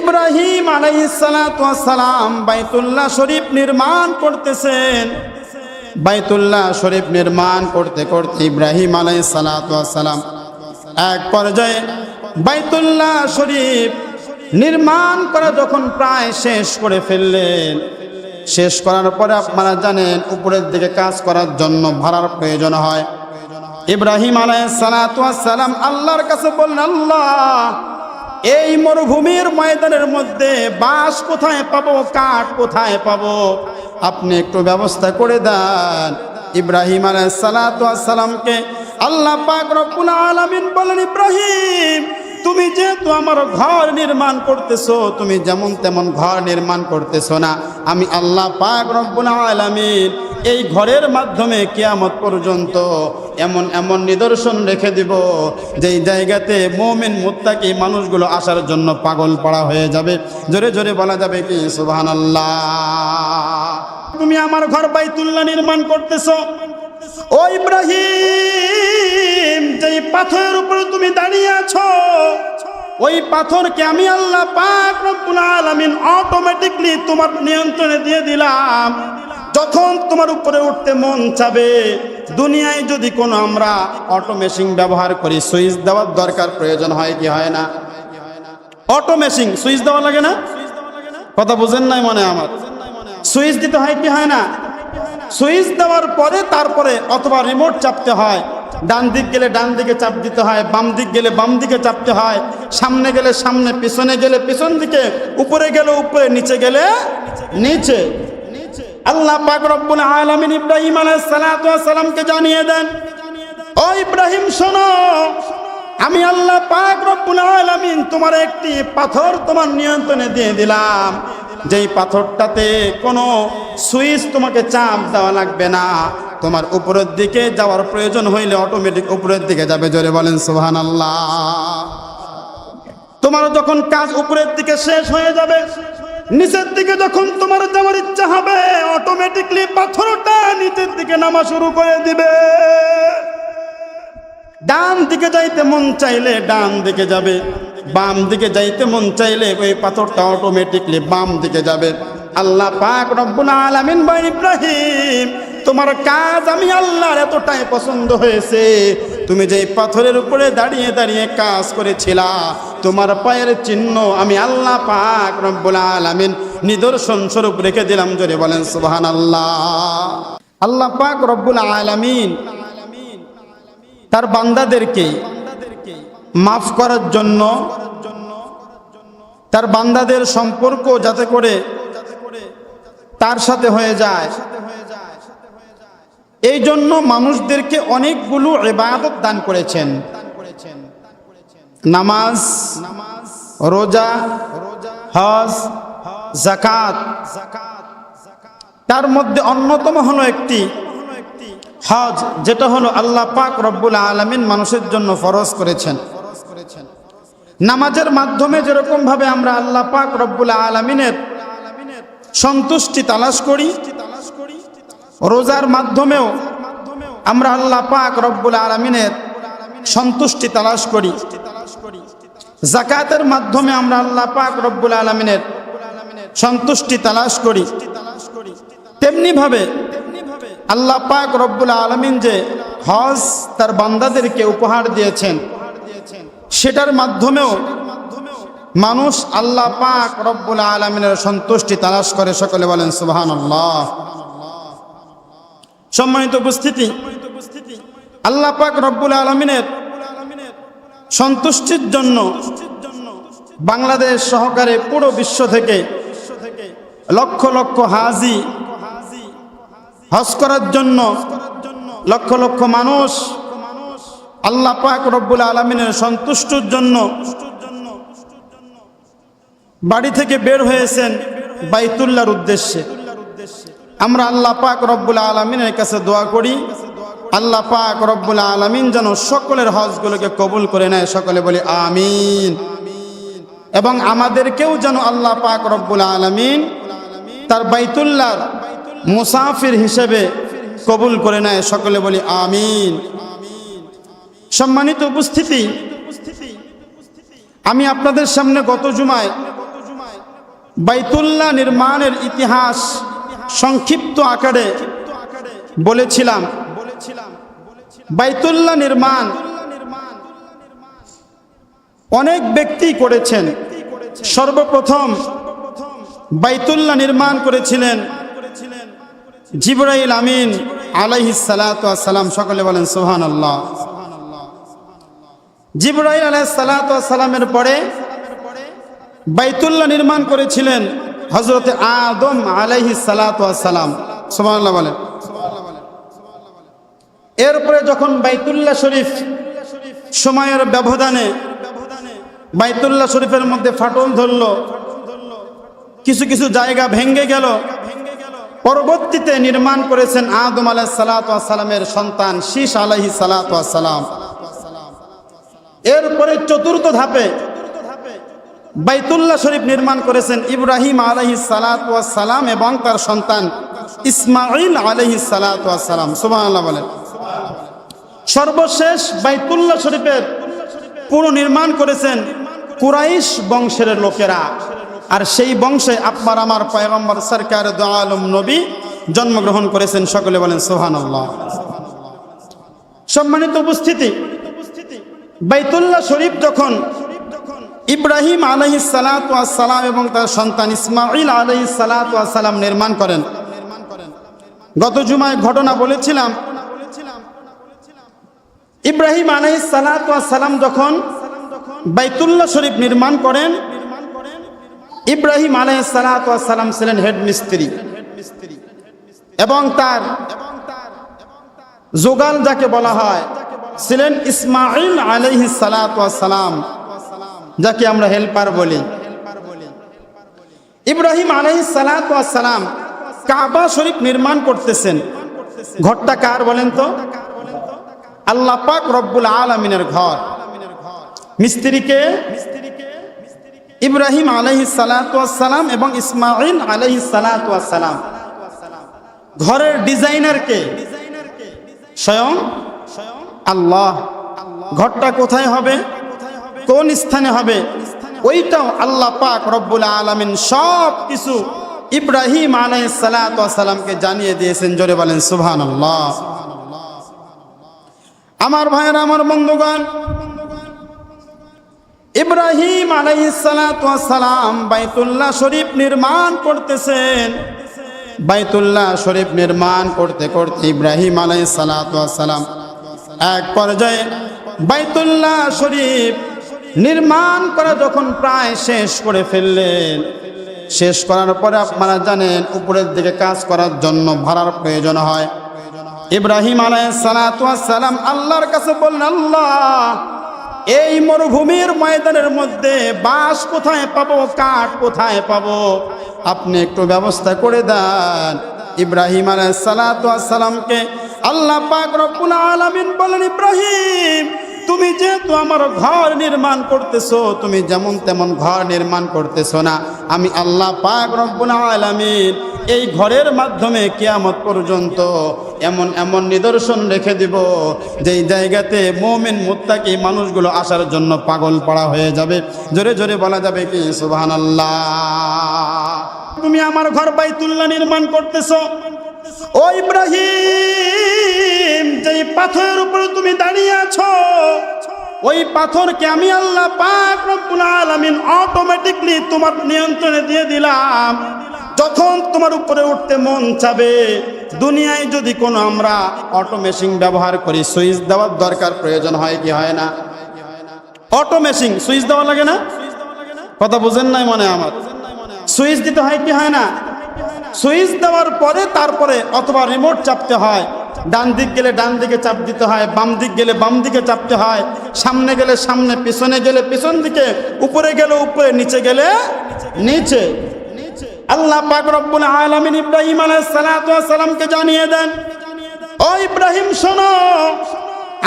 ইব্রাহিম আলাইসালাম বাইতুল্লাহ শরীফ নির্মাণ করতেছেন। বাইতুল্লাহ শরীফ নির্মাণ করতে করতে ইব্রাহিম আলাইসালাম এক পর্যায়ে বাইতুল্লাহ শরীফ নির্মাণ করা যখন প্রায় শেষ করে ফেললেন, শেষ করার পরে আপনারা জানেন উপরের দিকে কাজ করার জন্য ভাড়ার প্রয়োজন হয়। ইব্রাহিম আলাইসালাম আল্লাহর কাছে বললেন, আল্লাহ এই মরুভূমির ময়দানের মধ্যে বাস কোথায় পাবো, কাঠ কোথায় পাবো? আপনি একটু ব্যবস্থা করে দেন। ইব্রাহিম আলাইসালামকে আল্লাহ পাক রব্বুল আলামিন বলেন, ইব্রাহিম তুমি যেহেতু আমার ঘর নির্মাণ করতেছো, তুমি যেমন তেমন ঘর নির্মাণ করতেছো না। আমি আল্লাহ পাক রব্বুল আলামিন এই ঘরের মাধ্যমে কিয়ামত পর্যন্ত এমন এমন নিদর্শন রেখে দিব, যেই জায়গাতে মোমেন, মুত্তাকি মানুষগুলো আসার জন্য পাগল পড়া হয়ে যাবে। জোরে জোরে বলা যাবে কি? সুবহানাল্লাহ। তুমি আমার ঘর বাইতুল্লাহ নির্মাণ করতেছো। ও ইব্রাহিম! যেই পাথরের উপরে তুমি দাঁড়িয়ে আছো, ওই পাথরকে আমি আল্লাহ পাক রব্বুল আলামিন অটোমেটিকলি তোমার নিয়ন্ত্রণে দিয়ে দিলাম। যখন তোমার উপরে উঠতে মন চাবে, দুনিয়ায় যদি কোনো আমরা অটো মেশিন ব্যবহার করি, সুইচ দেওয়ার দরকার প্রয়োজন হয় কি হয় না? অটো মেশিন সুইচ দেওয়া লাগে না? কথা বুঝেন নাই মনে আমার? সুইচ দিতে হয় কি হয় না? সুইচ দেওয়ার পরে তারপরে অথবা রিমোট চাপতে হয়। ডান দিক গেলে ডান দিকে চাপ দিতে হয়, বাম দিক গেলে বাম দিকে চাপতে হয়। সামনে গেলে সামনে, পিছনে গেলে পিছন দিকে, উপরে গেলে উপরে, নিচে গেলে নিচে। আল্লাহ পাক রব্বুল আলামিন ইব্রাহিম আলাইহিস সালাতু সালামকে জানিয়ে দেন, ও ইব্রাহিম, শোনো, আমি আল্লাহ পাক রব্বুল আলামিন তোমার একটি পাথর তোমার নিয়ন্ত্রণে দিয়ে দিলাম। যেই পাথরটাতে কোনো সুইচ তোমাকে চাপ দেওয়া লাগবে না। তোমার উপরের দিকে যাওয়ার প্রয়োজন হইলে অটোমেটিক উপরের দিকে যাবে। জোরে বলেন সোহান আল্লাহ তোমার যখন কাজ উপরের দিকে শেষ হয়ে যাবে, নিচের দিকে যখন তোমার যাওয়ার ইচ্ছা হবে অটোমেটিকলি পাথরটা নিচের দিকে নামা শুরু করে দিবে। ডান দিকে যাইতে মন চাইলে ডান দিকে যাবে, বাম দিকে যাইতে মন চাইলে ওই পাথরটা অটোমেটিকলি বাম দিকে যাবে। আল্লাহ পাক রব্বুল আলামিন ভাই ইব্রাহিম তোমার কাজ আমি আল্লাহর এতটাই পছন্দ হয়েছে। তুমি যে পাথরের উপরে দাঁড়িয়ে দাঁড়িয়ে কাজ করেছিলা, তোমার পায়ের চিহ্ন আমি আল্লাহ পাক রব্বুল আলামিন নিদর্শন স্বরূপ রেখে দিলাম, জোরে বলেন সুবহানাল্লাহ। আল্লাহ পাক রব্বুল আলামিন তার বান্দাদেরকে মাফ করার জন্য, তার বান্দাদের সম্পর্ক যাতে করে তার সাথে হয়ে যায়। এই জন্য মানুষদেরকে অনেকগুলো এবাদত দান করেছেন। নামাজ, রোজা, হজ জাকাত তার মধ্যে অন্যতম হলো একটি হজ, যেটা হলো আল্লাহ পাক রব্বুল আলমিন মানুষের জন্য ফরজ করেছেন। নামাজের মাধ্যমে যেরকম ভাবে আমরা আল্লাহ পাক রব্বুল আলমিনের সন্তুষ্টি তালাশ করি রোজার মাধ্যমেও আমরা আল্লাহ পাক রব্বুল আলমিনের সন্তুষ্টি তালাশ করি। জাকাতের মাধ্যমে আমরা আল্লাহ পাক রব্বুল আলমিনের সন্তুষ্টি তালাশ করি। তেমনি ভাবে আল্লাহ পাক রব্বুল আলমিন যে হজ তার বান্দাদেরকে উপহার দিয়েছেন, সেটার মাধ্যমেও মানুষ আল্লাহ পাক রব্বুল আলমিনের সন্তুষ্টি তালাশ করে। সকলে বলেন সুবাহান আল্লাহ সম্মানিত উপস্থিতি। আল্লাহ পাক রব্বুল আলমিনের সন্তুষ্টির জন্য বাংলাদেশ সহকারে পুরো বিশ্ব থেকে লক্ষ লক্ষ হাজি হজ করার জন্য লক্ষ লক্ষ মানুষ আল্লাহ পাক রব্বুল আলমিনের সন্তুষ্টর জন্য বাড়ি থেকে বের হয়েছেন বাইতুল্লার উদ্দেশ্যে। আমরা আল্লাহ পাক রব্বুল আলমিনের কাছে দোয়া করি। আল্লাহ পাক রব্বুল আলমিন যেন সকলের হজগুলোকে কবুল করে নেয়। সকলে বলি আমিন। এবং আমাদেরকেও যেন আল্লাহ পাক রব্বুল আলমিন তার বাইতুল্লার মুসাফির হিসেবে কবুল করে নেয়। সকলে বলি আমিন। সম্মানিত উপস্থিতি, আমি আপনাদের সামনে গত জুমায় বাইতুল্লাহ নির্মাণের ইতিহাস সংক্ষিপ্ত আকারে বলেছিলাম। বাইতুল্লাহ নির্মাণ অনেক ব্যক্তি করেছেন। সর্বপ্রথম বাইতুল্লাহ নির্মাণ করেছিলেন জিবরাইল আমিন আলাইহিস সালাম। সকলে বলেন সোহান আল্লাহ জিবরাইল আলাইহিস সালামের পরে বাইতুল্লাহ নির্মাণ করেছিলেন হজরত আদম আলাইহিস সালাম সোহান বলেন। এরপরে যখন বাইতুল্লাহ শরীফ সময়ের ব্যবধানে বাইতুল্লাহ শরীফের মধ্যে ফাটল ধরল, কিছু কিছু জায়গা ভেঙ্গে গেল, পরবর্তীতে নির্মাণ করেছেন আদম আলাহ সন্তান শীষ আলাহি সালাতাম এরপরে চতুর্থ ধাপে বাইতুল্লাহ শরীফ নির্মাণ করেছেন ইব্রাহিম আলহি সালাম এবং তার সন্তান ইসমাইল আলহি সালাম। সুবাহ বলেন। সর্বশেষ বাইতুল্লাহ শরীফের পুরো নির্মাণ করেছেন কুরাইশ বংশের লোকেরা। আর সেই বংশে আপনার আমার পয়গম্বর, সরকার দোয়ালম নবী জন্মগ্রহণ করেছেন, সকলে বলেন সোহান সম্মানিত উপস্থিতি, বাইতুল্লাহ শরীফ যখন ইব্রাহিম আলহি সালাম এবং তার সন্তান ইসমাইল আলহি সালাম নির্মাণ করেন। গত জুমায় ঘটনা বলেছিলাম, ইব্রাহিম আলহি সালাম যখন বাইতুল্লাহ শরীফ নির্মাণ করেন, ইব্রাহিম আলহ সালাম ছিলেন হেড মিস্ত্রি এবং তার জোগাল যাকে বলা হয় ছিলেন ইসমাইল আলহি সালাম যাকে আমরা হেল্পার বলি। ইব্রাহিম আলহি সালাম কাবা শরীফ নির্মাণ করতেছেন। ঘরটা কার বলেন তো? আল্লাহ পাক রব্বুল আলমিনের ঘর। মিস্ত্রিকে ইব্রাহিম আলহি সালাম এবং ইসমাইল আলহি সালাম। ঘরের ডিজাইনারকে স্বয়ং আল্লাহ। ঘরটা কোথায় হবে? কোন স্থানে হবে? ওইটাও আল্লাহ পাক রব্বুল আলমিন সব কিছু ইব্রাহিম আলাই সালামকে জানিয়ে দিয়েছেন। জোরে বলেন আল্লাহ আমার ভাইয়ের, আমার বন্ধুগণ, ইব্রাহিম আলাইসালাম বাইতুল্লাহ শরীফ নির্মাণ করতেছেন। বাইতুল্লাহ শরীফ নির্মাণ করতে করতে ইব্রাহিম আলাইসালাম এক পর্যায়ে বাইতুল্লাহ শরীফ নির্মাণ করা যখন প্রায় শেষ করে ফেললেন, শেষ করার পরে আপনারা জানেন উপরের দিকে কাজ করার জন্য ভাড়ার প্রয়োজন হয়। ইব্রাহিম আলাইসালাম আল্লাহর কাছে বললেন, আল্লাহ, এই মরুভূমির ময়দানের মধ্যে বাঁশ কোথায় পাবো, কাঠ কোথায় পাবো? আপনি একটু ব্যবস্থা করে দেন। ইব্রাহিম আলাইসালামকে আল্লাহ পাক রব্বুল আলামিন বলেন ইব্রাহিম তুমি যেহেতু আমার ঘর নির্মাণ করতেছো, তুমি যেমন তেমন ঘর নির্মাণ করতেছো না। আমি আল্লাহ পাক রব্বুল আলামিন এই ঘরের মাধ্যমে কিয়ামত পর্যন্ত এমন এমন নিদর্শন রেখে দিব, যেই জায়গাতে মোমেন, মুত্তাকি মানুষগুলো আসার জন্য পাগল পড়া হয়ে যাবে। জোরে জোরে বলা যাবে কি? আল্লাহ তুমি আমার ঘর বাইতুল্লাহ নির্মাণ করতেছো। ও ইব্রাহিম! যেই পাথরের উপরে তুমি দাঁড়িয়ে আছো, ওই পাথরকে আমি আল্লাহ পাক রব্বুল অটোমেটিকলি তোমার নিয়ন্ত্রণে দিয়ে দিলাম। যখন তোমার উপরে উঠতে মন চাবে, দুনিয়ায় যদি কোনো আমরা অটো মেশিন ব্যবহার করি, সুইচ দেওয়ার দরকার প্রয়োজন হয় কি হয় না? অটো মেশিন সুইচ দেওয়া লাগে না? কথা বুঝেন নাই মনে আমার? সুইচ দিতে হয় কি হয় না? সুইচ দেওয়ার পরে তারপরে অথবা রিমোট চাপতে হয়। ডান দিক গেলে ডান দিকে চাপ দিতে হয়, বাম দিক গেলে বাম দিকে চাপতে হয়, সামনে গেলে সামনে, পিছনে গেলে পিছন দিকে, উপরে গেলে উপরে, নিচে গেলে নিচে। আল্লাহ পাক রব্বুল আলামিন ইব্রাহিম আলাইহিস সালাতু ওয়াস জানিয়ে দেন, ও ইব্রাহিম, শোনো,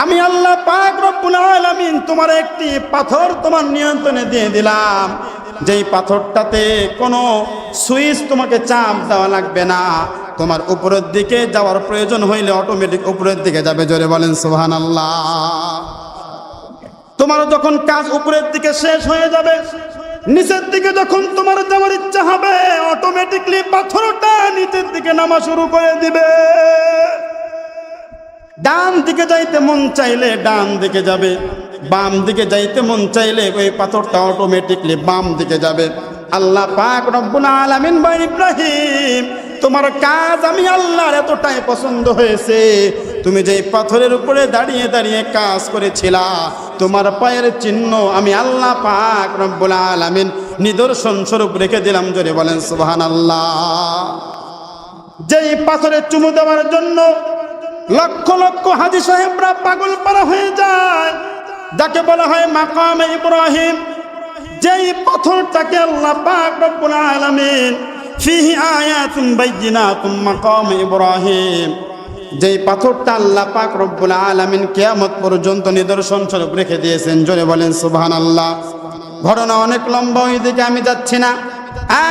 আমি আল্লাহ পাক রব্বুল আলামিন তোমার একটি পাথর তোমার নিয়ন্ত্রণে দিয়ে দিলাম। যেই পাথরটাতে কোনো সুইচ তোমাকে চাপ দেওয়া লাগবে না, তোমার উপরের দিকে যাওয়ার প্রয়োজন হইলে অটোমেটিক উপরের দিকে যাবে। জোরে বলেন সোহান আল্লাহ তোমার যখন কাজ উপরের দিকে শেষ হয়ে যাবে, নিচের দিকে যখন তোমার যাওয়ার ইচ্ছা হবে অটোমেটিকলি পাথরটা নিচের দিকে নামা শুরু করে দিবে। ডান দিকে যাইতে মন চাইলে ডান দিকে যাবে। বাম দিকে যাইতে মন চাইলে ওই পাথরটা অটোমেটিকলি বাম দিকে যাবে। আল্লাহ পাক রব্বুল আলামিন ভাই ইব্রাহিম, তোমার কাজ আমি আল্লাহর এতটাই পছন্দ হয়েছে। তুমি যেই পাথরের উপরে দাঁড়িয়ে দাঁড়িয়ে কাজ করেছিলা, তোমার পায়ের চিহ্ন আমি আল্লাহ পাক রব্বুল আলামিন নিদর্শন স্বরূপ রেখে দিলাম, জোরে বলেন, সুবহানাল্লাহ। যেই পাথরে চুমু দেওয়ার জন্য লক্ষ লক্ষ হাজি সাহেবরা পাগল পারা হয়ে যায় যাকে বলা হয় মাকাম ইব্রাহিম, যেই পাথরটাকে আল্লাহ পাক রব্বুল আলামিন ফিহি আয়াতুন বাইয়িনাতুম মাকাম ইব্রাহিম, যেই পাথরটা আল্লাহ পাক রব্বুল আলামিন কিয়ামত পর্যন্ত নিদর্শন স্বরূপ রেখে দিয়েছেন। জোরে বলেন, সুবহানাল্লাহ। ঘটনা অনেক লম্বা, ওইদিকে আমি যাচ্ছি না।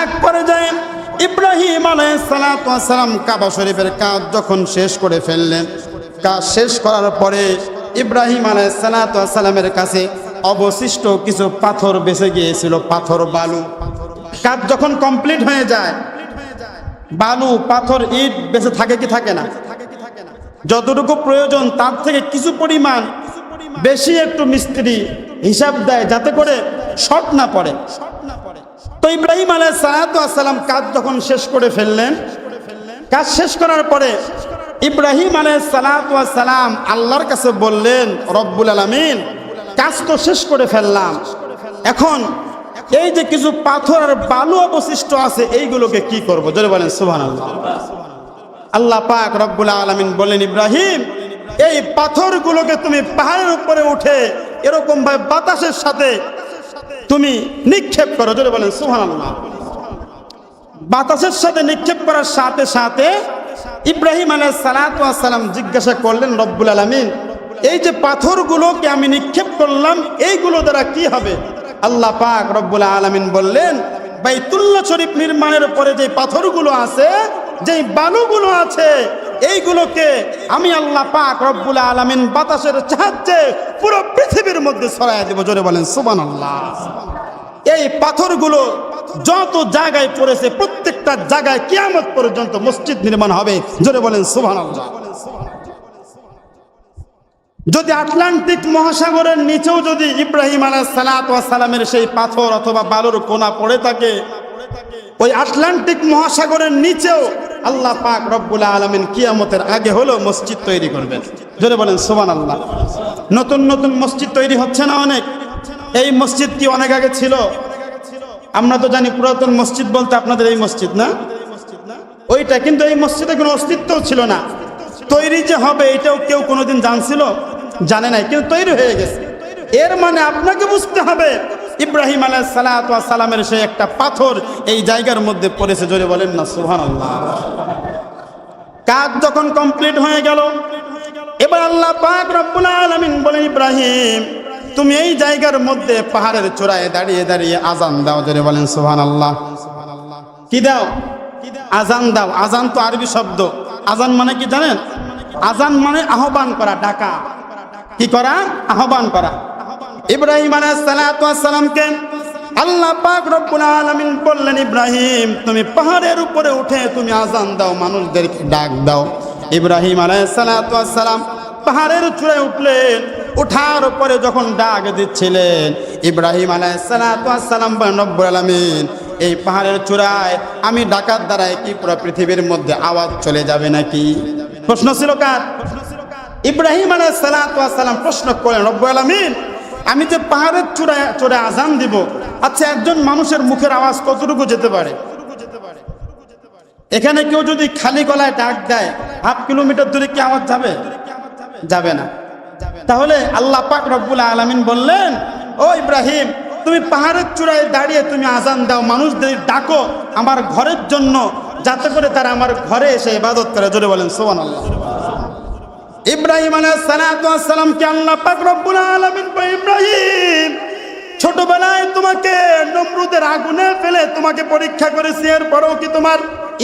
এক পর্যায়ে ইব্রাহিম আলাইসালাম কাবা শরীফের কাজ যখন শেষ করে ফেললেন, কাজ শেষ করার পরে ইব্রাহিম আলাইসালামের কাছে অবশিষ্ট কিছু পাথর বেঁচে গিয়েছিল, পাথর বালু। কাজ যখন কমপ্লিট হয়ে যায়, বালু, পাথর, ইট বেঁচে থাকে কি থাকে না? যতটুকু প্রয়োজন, তার থেকে কিছু পরিমাণ বেশি একটু মিস্ত্রি হিসাব দেয় যাতে করে শর্ট না পড়ে। তো ইব্রাহিম আলাই সালাতাম কাজ যখন শেষ করে ফেললেন কাজ শেষ করার পরে ইব্রাহিম আলাই সালাতাম আল্লাহর কাছে বললেন, রব্বুল আলমিন, কাজ তো শেষ করে ফেললাম। এখন এই যে কিছু পাথর আর বালু অবশিষ্ট আছে, এইগুলোকে কি করব? যদি বলেন সুহান আল্লাহ পাক রব্বুল আলমিন বললেন, ইব্রাহিম, এই পাথরগুলোকে তুমি পাহাড়ের উপরে উঠে এরকম ভাবে বাতাসের সাথে তুমি নিক্ষেপ করো। জোরে বলেন সুহান আল্লাহ বাতাসের সাথে নিক্ষেপ করার সাথে সাথে ইব্রাহিম আলাহ সালাম জিজ্ঞাসা করলেন, রব্বুল আলমিন, এই যে পাথরগুলোকে আমি নিক্ষেপ করলাম, এইগুলো দ্বারা কি হবে? আল্লাহ পাক রব্বুল আলমিন বললেন, বাইতুল্লাহ শরীফ নির্মাণের পরে যে পাথরগুলো আছে, যেই বালুগুলো আছে, এইগুলোকে আমি আল্লাহ পাক রব্বুল আলমিন বাতাসের সাহায্যে পুরো পৃথিবীর মধ্যে ছড়াই দেবো। জোরে বলেন সুবান আল্লাহ এই পাথরগুলো যত জায়গায় পড়েছে, প্রত্যেকটা জায়গায় কিয়ামত পর্যন্ত মসজিদ নির্মাণ হবে। জোরে বলেন আল্লাহ যদি আটলান্টিক মহাসাগরের নিচেও যদি ইব্রাহিম আলাহ সালামের সেই পাথর অথবা বালুর কোনা পড়ে থাকে, ওই আটলান্টিক মহাসাগরের নিচেও আল্লাহ পাক রব্বুল আলমিন কিয়ামতের আগে হলেও মসজিদ তৈরি করবেন। জোরে বলেন সোমান আল্লাহ নতুন নতুন মসজিদ তৈরি হচ্ছে না অনেক? এই মসজিদ কি অনেক আগে ছিল? আমরা তো জানি পুরাতন মসজিদ বলতে আপনাদের এই মসজিদ না? ওইটা, কিন্তু এই মসজিদে কোনো অস্তিত্ব ছিল না। তৈরি যে হবে, এটাও কেউ কোনোদিন জানছিল? জানে নাই, কিন্তু তৈরি হয়ে গেছে। এর মানে আপনাকে বুঝতে হবে, ইব্রাহিম আলাহ সালামের সেই একটা পাথর এই জায়গার মধ্যে পড়েছে, জোরে বলেন না সুহান কাজ যখন কমপ্লিট হয়ে গেল, এবার আল্লাহ পাক রব্বুল আলমিন বলেন, ইব্রাহিম তুমি এই জায়গার মধ্যে পাহাড়ের চূড়ায় দাঁড়িয়ে দাঁড়িয়ে আজান দাও, জোরে বলেন সুহান আল্লাহ কি দাও? আজান দাও। আজান তো আরবি শব্দ। আজান মানে কি জানেন? আজান মানে আহ্বান করা, ডাকা। কি করা? আহ্বান করা। ইব্রাহিম আলাইসালামকে আল্লাহ পাক রব্বুল আলামিন বললেন, ইব্রাহিম, তুমি পাহাড়ের উপরে উঠে তুমি আজান দাও, মানুষদেরকে ডাক দাও। ইব্রাহিম আলাইসালাম পাহাড়ের চূড়ায় উঠলেন। উঠার পরে যখন ডাক দিচ্ছিলেন, ইব্রাহিম আলাইসালাম রব্বুল আলামিন, এই পাহাড়ের চূড়ায় আমি ডাকার দ্বারাই কি পুরো পৃথিবীর মধ্যে আওয়াজ চলে যাবে নাকি? প্রশ্ন ছিল কার? ইব্রাহিম আলাইসালাম প্রশ্ন করেন রব্বুল আলামিন, আমি যে পাহাড়ের চূড়ায় চূড়ায় আজান দিব আচ্ছা একজন মানুষের মুখের আওয়াজ কতটুকু যেতে পারে? এখানে কেউ যদি খালি গলায় ডাক দেয়, হাফ কিলোমিটার দূরে কি আওয়াজ যাবে? যাবে না। তাহলে আল্লাহ পাক রব্বুল আলমিন বললেন, ও ইব্রাহিম, তুমি পাহাড়ের চূড়ায় দাঁড়িয়ে তুমি আজান দাও, মানুষদের ডাকো আমার ঘরের জন্য, যাতে করে তারা আমার ঘরে এসে ইবাদত করে। জোরে বলেন সোহান আল্লাহ ইব্রাহিম আলাইসালামকে আল্লাহ পাক রব্বুল আলামিন ইব্রাহিম, ছোটবেলায় তোমাকে নমরুদের আগুনে ফেলে তোমাকে পরীক্ষা করেছি, এরপরেও কি তোমার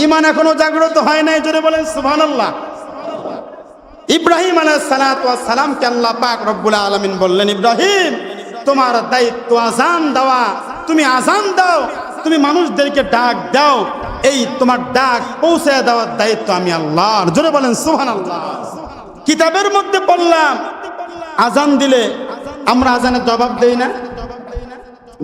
ইমান এখনও জাগ্রত হয় নাই? জোরে বলেন, সুবহানাল্লাহ। ইব্রাহিম আলাইসালামকে আল্লাহ পাক রব্বুল আলামিন বললেন, ইব্রাহিম, তোমার দায়িত্ব আজান দেওয়া। তুমি আজান দাও, তুমি মানুষদেরকে ডাক দাও। এই তোমার ডাক পৌঁছে দেওয়ার দায়িত্ব আমি আল্লাহর। জোরে বলেন সোহান আল্লাহ কিতাবের মধ্যে পড়লাম আজান দিলে আমরা আজানের জবাব দেই না।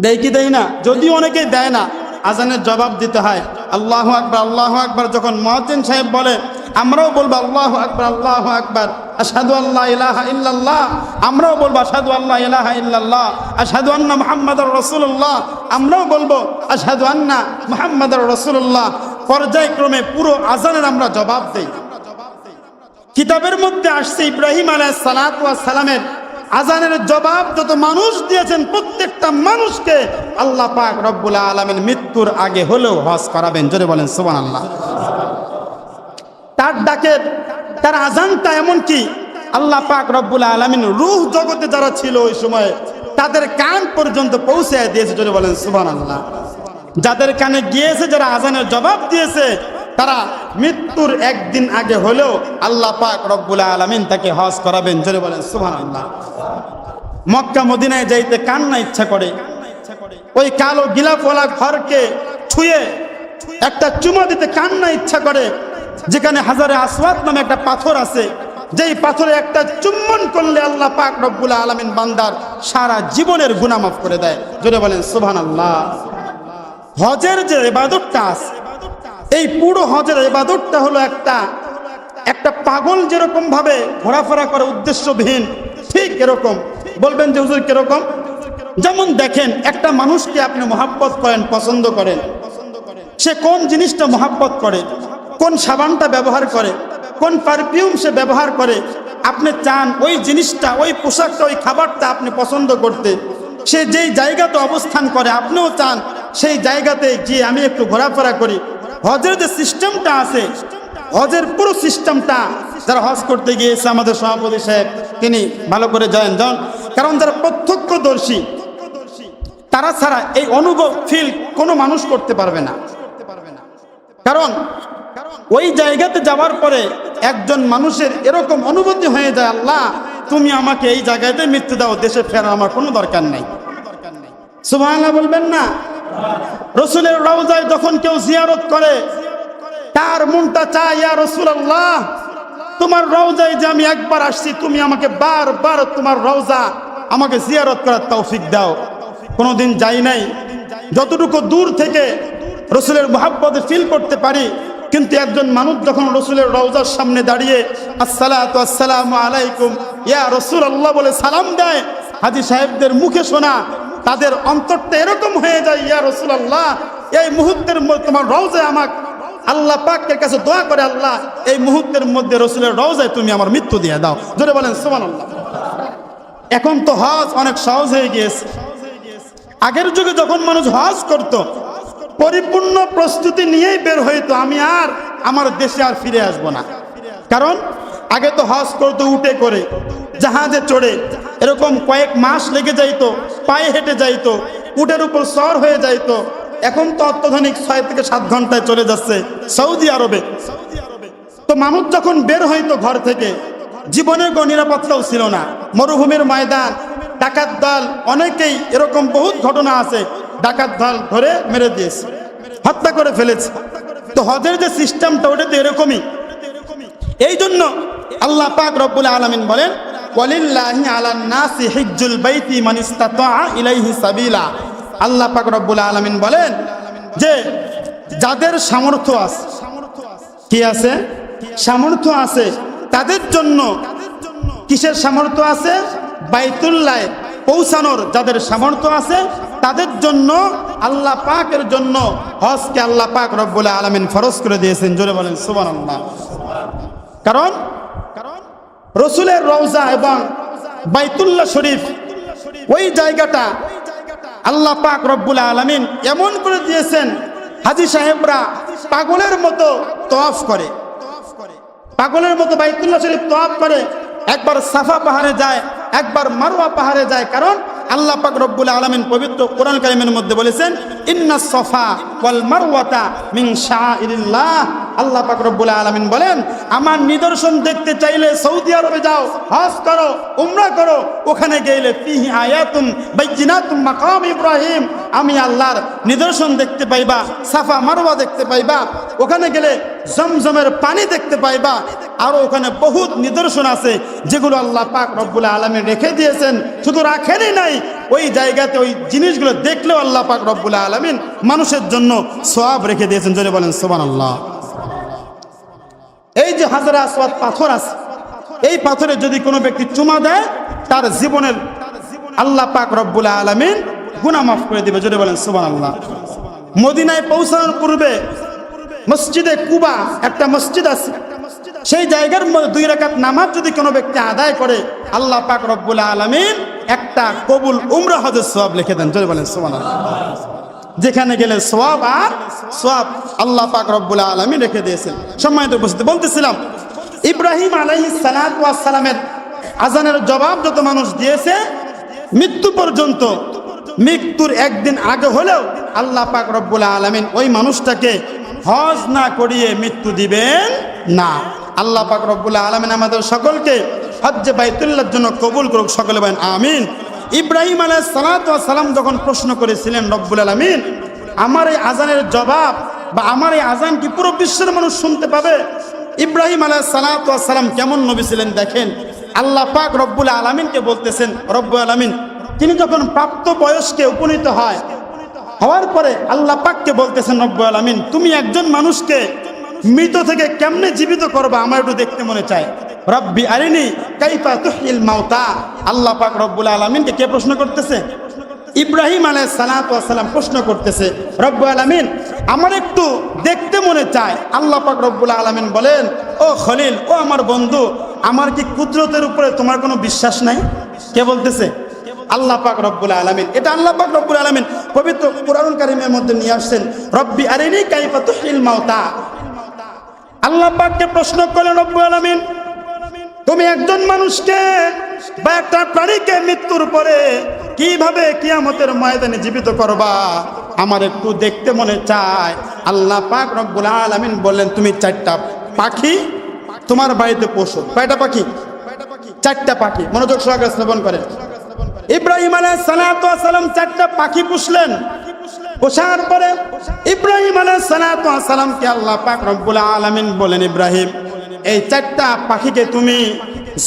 দেয় কি দেই না? যদিও অনেকেই দেয় না আজানের জবাব দিতে হয়। আল্লাহ আকবার আল্লাহ আকবার, যখন মহাজিন সাহেব বলে আমরাও বলব আল্লাহ আকবার আল্লাহ আকবার। আসাদু আল্লাহ ইলাহা ইল্লাল্লাহ। আমরাও বলব আসাদু আল্লাহ ইলাহা ইল্লাল্লাহ আসাদু আন্না মুহাম্মাদুর রসুল্লাহ আমরাও বলব আসাদু আন্না মুহাম্মাদুর রসুল্লাহ পর্যায়ক্রমে পুরো আজানের আমরা জবাব দেই। কিতাবের মধ্যে আসছে ইব্রাহিম আলাইহিস সালাতু ওয়াস সালামের আজানের জবাব, যত মানুষ দিয়েছেন প্রত্যেকটা মানুষকে আল্লাহ পাক রব্বুল আলামিন মৃত্যুর আগে হলেও হজ করাবেন। জোরে বলেন, সুবহানাল্লাহ। তার ডাকের তার আজানটা এমন কি? আল্লাহ পাক রব্বুল আলামিন রুহ জগতে যারা ছিল ওই সময়, তাদের কান পর্যন্ত পৌঁছে দিয়েছে, জোরে বলেন, সুবহানাল্লাহ। যাদের কানে গিয়েছে, যারা আজানের জবাব দিয়েছে, তারা মৃত্যুর একদিন আগে হলেও আল্লাহ পাক রব্বুল আলামিন তাকে হজ করাবেন, জোরে বলেন, সুবহানাল্লাহ। মক্কা, মদিনায় যাইতে কান্না ইচ্ছা করে। ওই কালো গিলাফওয়ালা ঘরকে ছুঁয়ে একটা চুমা দিতে কান্না ইচ্ছা করে। যেখানে হাজারে আসওয়াত নামে একটা পাথর আছে, যেই পাথরে একটা চুম্বন করলে আল্লাহ পাক রব্বুল আলামিন বান্দার সারা জীবনের গুনাহ মাফ করে দেয়। জোরে বলেন, সুবহানাল্লাহ। হজের যে ইবাদতটা আছে, এই পুরো হজের ইবাদতটা হলো একটা একটা পাগল যেরকম ভাবে ঘোরাফেরা করে উদ্দেশ্যবিহীন, ঠিক এরকম। বলবেন যে হুজুর কীরকম? যেমন দেখেন, একটা মানুষকে আপনি মহাব্বত করেন, পছন্দ করেন। সে কোন জিনিসটা মহাব্বত করে? কোন সাবানটা ব্যবহার করে, কোন পারফিউম সে ব্যবহার করে, আপনি চান ওই জিনিসটা, ওই পোশাকটা, ওই খাবারটা আপনি পছন্দ করতে। সে যেই জায়গাতে অবস্থান করে, আপনিও চান সেই জায়গাতে গিয়ে আমি একটু ঘোরাফেরা করি। হজের যে সিস্টেমটা আছে, হজের পুরো সিস্টেমটা যারা হজ করতে গিয়েছে আমাদের সভাপতি সাহেব, তিনি ভালো করে জানেন যান কারণ যারা প্রত্যক্ষদর্শী, তারা ছাড়া এই অনুভব ফিল কোনো মানুষ করতে পারবে না। কারণ ওই জায়গাতে যাওয়ার পরে একজন মানুষের এরকম অনুভূতি হয়ে যায়, আল্লাহ, তুমি আমাকে এই জায়গাতে মৃত্যু দাও, দেশে ফেরা আমার কোনো দরকার নেই। সুবহানাল্লাহ বলবেন না? রসুলের রওজায় যখন কেউ জিয়ারত করে, তার মনটা চায়, ইয়া রসুল আল্লাহ তোমার রওজায় যে আমি একবার আসছি, তুমি আমাকে বারবার তোমার রওজা, আমাকে জিয়ারত করার তৌফিক দাও। কোনোদিন যাই নাই। যতটুকু দূর থেকে রসুলের মহাব্বতে ফিল করতে পারি কিন্তু একজন মানুষ যখন রসুলের রওজার সামনে দাঁড়িয়ে আসসালামু আলাইকুম, ইয়া রসুল আল্লাহ বলে সালাম দেয়, হাজি সাহেবদের মুখে শোনা, তাদের অন্তরটা এরকম হয়ে যায়, ইয়া রসুল আল্লাহ এই মুহূর্তের তোমার রওজায় আমাক, আল্লাহ পাকের কাছে দোয়া করে আল্লাহ, এই মুহূর্তের মধ্যে রসুলের রওজায় তুমি আমার মৃত্যু দিয়ে দাও। জোরে বলেন সুমান আল্লাহ এখন তো হজ অনেক সহজ হয়ে গিয়েছে। আগের যুগে যখন মানুষ হজ করত পরিপূর্ণ প্রস্তুতি নিয়েই বের হইতো আমি আর আমার দেশে আর ফিরে আসব না। কারণ আগে তো হজ করতো উঠে করে, জাহাজে চড়ে, এরকম কয়েক মাস লেগে যাইতো, পায়ে হেঁটে যাইতো, উটের উপর সর হয়ে যাইতো, এখন তো অত্যাধুনিক ছয় থেকে সাত ঘন্টায় চলে যাচ্ছে সৌদি আরবে। তো মানুষ যখন বের হইতো ঘর থেকে, জীবনের কোনো নিরাপত্তাও ছিল না। মরুভূমির ময়দান, ডাকাত দল, অনেকেই এরকম বহুত ঘটনা আছে। ডাকাত দল ধরে মেরে দিয়েছে, হত্যা করে ফেলেছে। তো হজের যে সিস্টেমটা, ওটা তো এরকমই। এই জন্য আল্লাহ পাক রব্বুল আলামিন বলেন পাক বলেন যে, যাদের সামর্থ্য আছে, কি আছে? সামর্থ্য আছে তাদের জন্য কিসের সামর্থ্য আছে? বাইতুল্লায় পৌঁছানোর যাদের সামর্থ্য আছে তাদের জন্য, আল্লাহ পাকের জন্য হজকে আল্লাহ পাক রব্বুল আলমিন ফরজ করে দিয়েছেন। জোরে বলেন সুবান আল্লাহ কারণ কারণ রসুলের রওজা এবং বাইতুল্লাহ শরীফ, ওই জায়গাটা আল্লাহ পাক রব্বুল আলমিন এমন করে দিয়েছেন, হাজি সাহেবরা পাগলের মতো তফ করে। পাগলের মতো বাইতুল্লাহ শরীফ তফ করে, একবার সাফা পাহাড়ে যায়, একবার মারোয়া পাহাড়ে যায়। কারণ আল্লাহ পাক রব্বুল আলমিন পবিত্র কোরআন কালিমের মধ্যে বলেছেন, ইন্না সফা ওয়াল মারওয়াতা মিন শাইরিল্লাহ আল্লাহ পাক রব্বুল আলামিন বলেন, আমার নিদর্শন দেখতে চাইলে সৌদি আরবে যাও, হজ করো, উমরা করো, ওখানে গেলে ফিহি আয়াতুম বাইজিনাতুম মাকাম ইব্রাহিম। আমি আল্লাহর নিদর্শন দেখতে পাইবা, সাফা মারওয়া দেখতে পাইবা, ওখানে গেলে জমজমের পানি দেখতে পাইবা আরও ওখানে বহুত নিদর্শন আছে, যেগুলো আল্লাহ পাক রব্বুল আলমী রেখে দিয়েছেন। শুধু রাখেনই নাই, ওই জায়গাতে ওই জিনিসগুলো দেখলেও আল্লাহ পাক রব্বুল আলমিন মানুষের জন্য সোয়াব রেখে দিয়েছেন। যদি বলেন সোবান আল্লাহ এই যে হাজারা আসওয়াদ পাথর আছে, এই পাথরে যদি কোনো ব্যক্তি চুমা দেয়, তার জীবনের আল্লাহ পাক রব্বুল আলমিন গুনা মাফ করে দিবে। যদি বলেন সোবান আল্লাহ মদিনায় পৌঁছানোর পূর্বে মসজিদে কুবা, একটা মসজিদ আছে সেই জায়গার দুই রাকাত নামাজ যদি কোনো ব্যক্তি আদায় করে, আল্লাহ পাক রব্বুল আলমিন একটা কবুল উমরা হজের সওয়াব লিখে দেন। যদি বলেন সোবান যেখানে গেলে সোয়াব আর সোয়াব আল্লাহ পাক রব্বুল আলমী রেখে দিয়েছেন। সম্মানিত উপস্থিতি, বলতেছিলাম, ইব্রাহিম আলাইহিস সালামের আজানের জবাব যত মানুষ দিয়েছে, মৃত্যু পর্যন্ত, মৃত্যুর একদিন আগে হলেও আল্লাহ পাক রব্বুল আলমিন ওই মানুষটাকে হজ না করিয়ে মৃত্যু দিবেন না। আল্লাহ পাক রব্বুল আলমিন আমাদের সকলকে হজ্জে বাইতুল্লার জন্য কবুল করুক, সকলে বলেন আমিন। ইব্রাহিম আলাহ সালাম যখন প্রশ্ন করেছিলেন রব্বুল আলমিন, আমার এই আজানের জবাব বা আমার এই আজান কি পুরো বিশ্বের মানুষ শুনতে পাবে? ইব্রাহিম আলাহ সালাম কেমন নবী ছিলেন দেখেন। আল্লাহ পাক রব্বুল আলমিনকে বলতেছেন, রব্বুল আলমিন, তিনি যখন প্রাপ্ত বয়স্কে উপনীত হয়, হওয়ার পরে আল্লাহ পাককে বলতেছেন, রব্বুল আলমিন, তুমি একজন মানুষকে মৃত থেকে কেমনে জীবিত করবা আমার একটু দেখতে মনে চায়। রব্বি আরিনি কাইফা তুহিল মাউতা। আল্লাহ পাক রব্বুল আলমিনকে কে প্রশ্ন করতেছে? ইব্রাহিম আলাই সালাম প্রশ্ন করতেছে রব্বু আলমিন, আমার একটু দেখতে মনে চায়। আল্লাহ পাক রব্বুল আলমিন বলেন, ও খলিল, ও আমার বন্ধু, আমার কি কুদরতের উপরে তোমার কোনো বিশ্বাস নাই? কে বলতেছে? আল্লাহ পাক রব্বুল আলমিন। এটা আল্লাহ পাক রব্বুল আলমিন পবিত্র কারিমের মধ্যে নিয়ে আসছেন, রব্বি আরিনি কাইফা তুহিল মাউতা। আল্লাহ পাককে প্রশ্ন করলেন রব্বু আলমিন, তুমি একজন মানুষকে বা একটা প্রাণীকে মৃত্যুর পরে কীভাবে কিয়ামতের ময়দানে জীবিত করবা? আমার একটু দেখতে মনে চায়। আল্লাহ পাক রব্বুল আলামিন বললেন, তুমি চারটা পাখি, তোমার বাড়িতে পোষো। কয়টা পাখি? চারটা পাখি। মনোযোগ সহকারে শ্রবণ করেন। ইব্রাহিম ওয়াস সালাম চারটা পাখি পুষলেন। পোষার পরে ইব্রাহিম আলাইহিস সালাতু ওয়াস সালামকে আল্লাহ পাক রব্বুল আলামিন বলেন, ইব্রাহিম, এই চারটা পাখিকে তুমি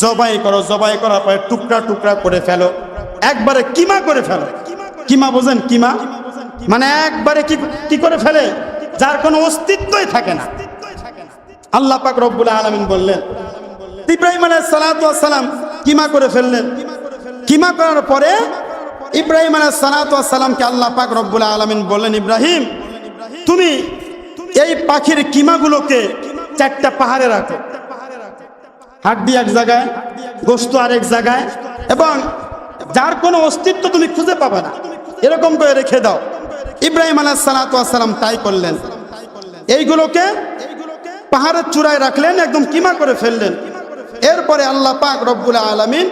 জবাই করো, জবাই করার পরে টুকরা টুকরা করে ফেলো। একবারে কিমা করে ফেলো। কিমা বোঝেন, কিমা? মানে একবারে কি কি করে ফেলে? যার কোনো অস্তিত্বই থাকে না। আল্লাহ পাক রব্বুল আলামিন বললেন, ইব্রাহিম সালাতু সালাম কিমা করে ফেললেন? কিমা করার পরে ইব্রাহিম আলাইহিস সালাতু ওয়াস সালামকে আল্লাহ পাক রব্বুল আলামিন বললেন, ইব্রাহিম, তুমি এই পাখির কিমাগুলোকে চারটা পাহাড়ে রাখো। হাড্ডি এক জায়গায়, গোস্ত আরেক জায়গায় এবং যার কোনো অস্তিত্ব তুমি খুঁজে পাবে না। এরকম করে রেখে দাও। ইব্রাহিম আলাহ সালাম তাই করলেন। এইগুলোকে পাহাড়ের চূড়ায় রাখলেন, একদম কিমা করে ফেললেন। এরপরে আল্লাহ পাক রব্বুল আলমিন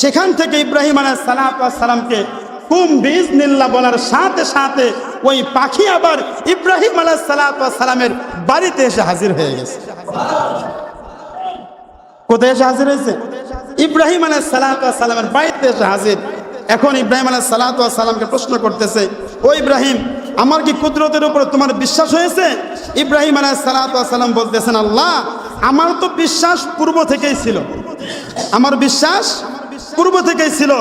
সেখান থেকে ইব্রাহিম আলাহ সালামকে কুম বীজ নিল্লা বলার সাথে সাথে ওই পাখি আবার ইব্রাহিম আলাহ সালামের বাড়িতে এসে হাজির হয়ে গেছে। কোথায় এসে হাজির হয়েছে? ইব্রাহিম আলাহ সালামের বাড়িতে এসে হাজির। এখন ইব্রাহিম আলাহ সালামকে প্রশ্ন করতেছে, ও ইব্রাহিম, আমার কি কুদরতের উপরে তোমার বিশ্বাস হয়েছে? ইব্রাহিম আলাহ সালাম বলতেছেন, আল্লাহ, আমার তো বিশ্বাস পূর্ব থেকেই ছিল। আমার বিশ্বাস পূর্ব থেকেই ছিল।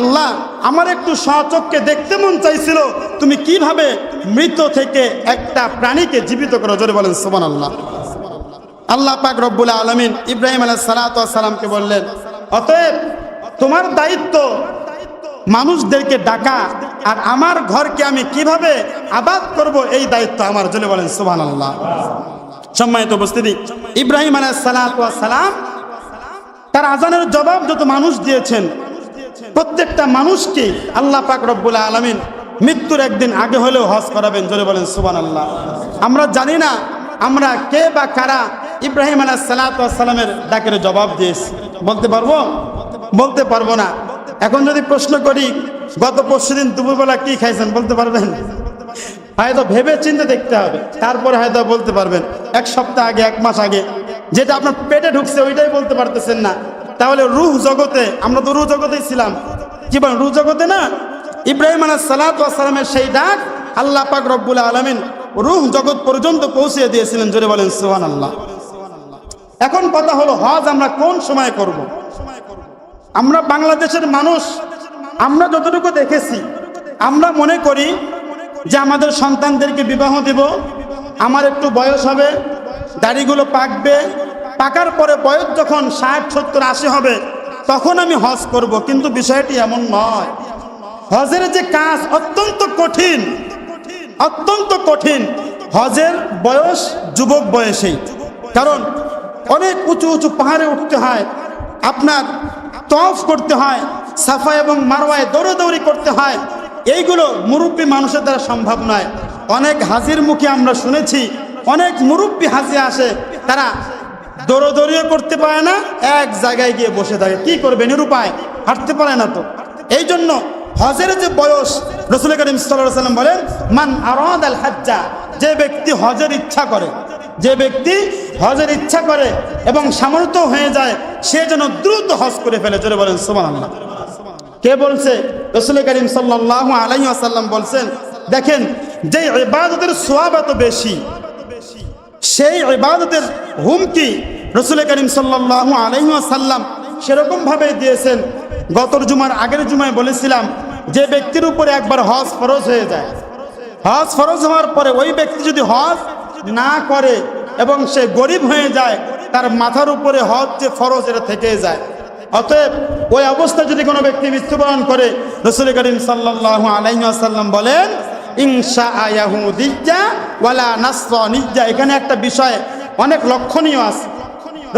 আল্লাহ, আমার একটু সচককে দেখতে মন চাইছিল। তুমি কীভাবে মৃত থেকে একটা প্রাণীকে জীবিত করো? জোরে বলেন সোমান আল্লাহ আল্লাহ পাক রব্বুল আলমিন ইব্রাহিম আলাহ সালাতামকে বললেন, অতএব তোমার দায়িত্ব মানুষদেরকে ডাকা আর আমার ঘরকে আমি কীভাবে আবাদ করব এই দায়িত্ব আমার। জলে বলেন সুবান আল্লাহ সম্মানিত উপস্থিতি, ইব্রাহিম আলাহ সালাম তার আজানের জবাব যত মানুষ দিয়েছেন, প্রত্যেকটা মানুষকে আল্লাহ পাক রব্বুল আলমিন মৃত্যুর একদিন আগে হলেও হজ করাবেন, জোরে বলেন সুবান আল্লাহ আমরা জানি না আমরা কে বা কারা ইব্রাহিম আলাহ সালাতামের ডাকের জবাব দিয়েছি। বলতে পারব? বলতে পারব না। এখন যদি প্রশ্ন করি, গত পরশু দিন দুপুরবেলা কি খাইছেন বলতে পারবেন? হয়তো ভেবে চিন্তে দেখতে হবে, তারপরে হয়তো বলতে পারবেন। এক সপ্তাহ আগে, এক মাস আগে যেটা আপনার পেটে ঢুকছে, ওইটাই বলতে পারতেছেন না। তাহলে রুহ জগতে, আমরা তো রুহ জগতেই ছিলাম। কি বলেন, রুহ জগতে না? ইব্রাহিম আলাহ সালাতামের সেই ডাক আল্লাহ পাক রব্বুল আলমিন রুহ জগৎ পর্যন্ত পৌঁছে দিয়েছিলেন, জোরে বলেন সোহান আল্লাহ এখন কথা হলো, হজ আমরা কোন সময় করব। আমরা বাংলাদেশের মানুষ, আমরা যতটুকু দেখেছি, আমরা মনে করি যে আমাদের সন্তানদেরকে বিবাহ দেব, আমার একটু বয়স হবে দাড়িগুলো পাকবে। পাকার পরে বয়স যখন ষাট, সত্তর, আশি হবে, তখন আমি হজ করব, কিন্তু বিষয়টি এমন নয়। হজের যে কাজ অত্যন্ত কঠিন অত্যন্ত কঠিন। হজের বয়স যুবক বয়সেই। কারণ অনেক উঁচু উঁচু পাহাড়ে উঠতে হয়, আপনার তফ করতে হয়, সাফা এবং মারওয়ায় দৌড়াদৌড়ি করতে হয়। এইগুলো মুরব্বী মানুষের দ্বারা সম্ভব নয়। অনেক হাজির মুখে আমরা শুনেছি অনেক মুরব্বী হাজি আসে, তারা দৌড়দৌড়িও করতে পারে না, এক জায়গায় গিয়ে বসে থাকে। কি করবে? নিরুপায়। হাঁটতে পারে না তো। এই জন্য হজের যে বয়স, রসুল করিম সাল্লাম বলেন, মান আরাদ আল হাজ্জা যে ব্যক্তি হজের ইচ্ছা করে, যে ব্যক্তি হজের ইচ্ছা করে এবং সামর্থ্য হয়ে যায়, সে যেন দ্রুত হজ করে ফেলে। চলে বলেন সোমান আল্লাহ কে বলছে? রসুল করিম সাল্লাহ আলাই আসাল্লাম বলছেন, দেখেন যে ইবাদতের সোয়াব এত বেশি সেই ইবাদতের হুমকি রসুল করিম সাল্লাহ আলহিমাসাল্লাম সেরকমভাবে দিয়েছেন। গতর জুমার আগের জুমায় বলেছিলাম, যে ব্যক্তির উপরে একবার হজ ফরজ হয়ে যায়। হজ ফরজ হওয়ার পরে ওই ব্যক্তি যদি হজ না করে এবং সে গরিব হয়ে যায়, তার মাথার উপরে হজ যে ফরজ এটা থেকে যায়। অতএব ওই অবস্থায় যদি কোনো ব্যক্তি মৃত্যুবরণ করে, রসুল করিম সাল্লাহ আলাইসাল্লাম বলেন ইনশা আয়াহুদিজ্জা ওয়ালা নাসনিজ্জা এখানে একটা বিষয় অনেক লক্ষণীয় আছে।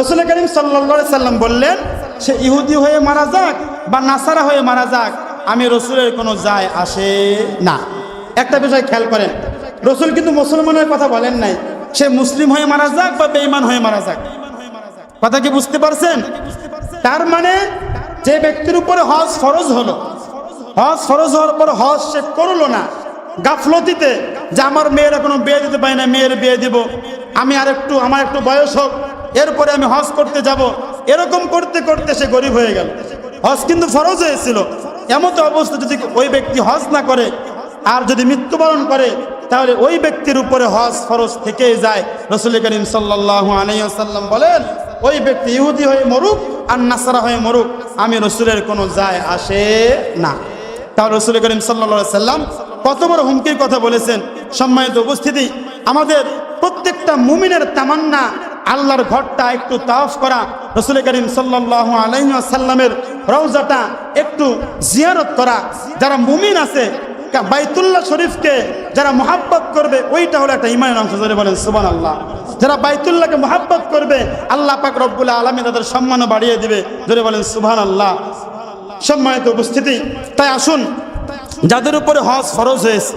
রসুল করিম সাল্লা সাল্লাম বললেন, সে ইহুদি হয়ে মারা যাক বা নাসারা হয়ে মারা যাক, আমি রসুলের কোনো যায় আসে না। একটা বিষয় খেয়াল করেন, রসুল কিন্তু মুসলমানের কথা বলেন নাই। সে মুসলিম হয়ে মারা যাক বা বেঈমান হয়ে মারা যাক। কথা কি বুঝতে পারছেন? তার মানে যে ব্যক্তির উপরে হজ ফরজ হলো, হজ ফরজ হওয়ার পর হজ সে করল না। গাফলতিতে যে আমার মেয়ের এখনও বিয়ে দিতে পারি না মেয়ের বিয়ে দিব। আমি আর একটু, আমার একটু বয়স হোক, এরপরে আমি হজ করতে যাব। এরকম করতে করতে সে গরিব হয়ে গেল। হজ কিন্তু ফরজ হয়েছিল। এমত অবস্থা যদি ওই ব্যক্তি হজ না করে আর যদি মৃত্যুবরণ করে, তাহলে ওই ব্যক্তির উপরে হজ ফরজ থেকেই যায়। রসুল করিম সাল্লাহ আলাইসাল্লাম বলেন, ওই ব্যক্তি ইহুদি হয়ে মরুক আর নাসারা হয়ে মরুক। আমি রসুলের কোনো যায় আসে না। তাহলে রসুল করিম সাল্লা সাল্লাম কত বড় হুমকির কথা বলেছেন। সম্মানিত উপস্থিতি, আমাদের প্রত্যেকটা মুমিনের তামান্না আল্লাহর ঘরটা একটু তাফ করা, রসুল করিম সাল্লাহ আলাইসাল্লামের রওজাটা একটু জিয়ারত করা। যারা মুমিন আছে বাইতুল্লাহ শরীফকে যারা মোহাব্বত করবে, ওইটা হলো একটা ইমানের অংশ ধরে বলেন সুবান আল্লাহ যারা বাইতুল্লাহকে মোহাব্বত করবে, আল্লাহ পাক রব্বুল আলমী তাদের সম্মানও বাড়িয়ে দিবে ধরে বলেন সুবহান আল্লাহ সম্মানিত উপস্থিতি, তাই আসুন যাদের উপরে হজ ফরজ হয়েছে।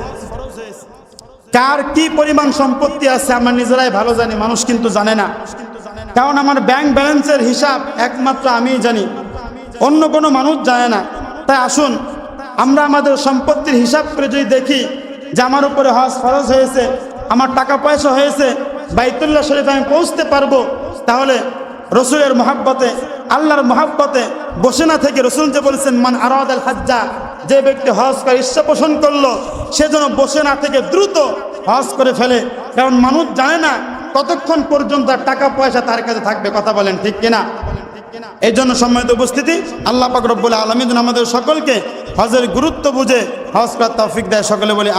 কার কি পরিমাণ সম্পত্তি আছে, আমরা নিজেরাই ভালো জানি, মানুষ কিন্তু জানে না। কারণ আমার ব্যাংক ব্যালেন্সের হিসাব একমাত্র আমিই জানি। অন্য কোনো মানুষ জানে না। তাই আসুন, আমরা আমাদের সম্পত্তির হিসাব করে যদি দেখি যে আমার উপরে হজ ফরজ হয়েছে, আমার টাকা পয়সা হয়েছে, বাইতুল্লাহ শরীফ আমি পৌঁছতে পারব, তাহলে রসুলের মহাব্বতে, আল্লাহর মহাব্বতে বসে না থেকে রসুল যে বলেছেন, মান আরাদ আল হাজ্জা যে ব্যক্তি হজ করে ইচ্ছা পোষণ করল, সে যেন বসে না থেকে দ্রুত হজ করে ফেলে। কারণ মানুষ জানে না কতক্ষণ পর্যন্ত টাকা পয়সা তার কাছে থাকবে, কথা বলেন ঠিক কিনা? এই জন্য সম্মানিত উপস্থিতি, আল্লাহ পাক রব্বুল আলমিন আমাদের সকলকে হজের গুরুত্ব বুঝে হজ করার তফিক দেয়। সকলে বলে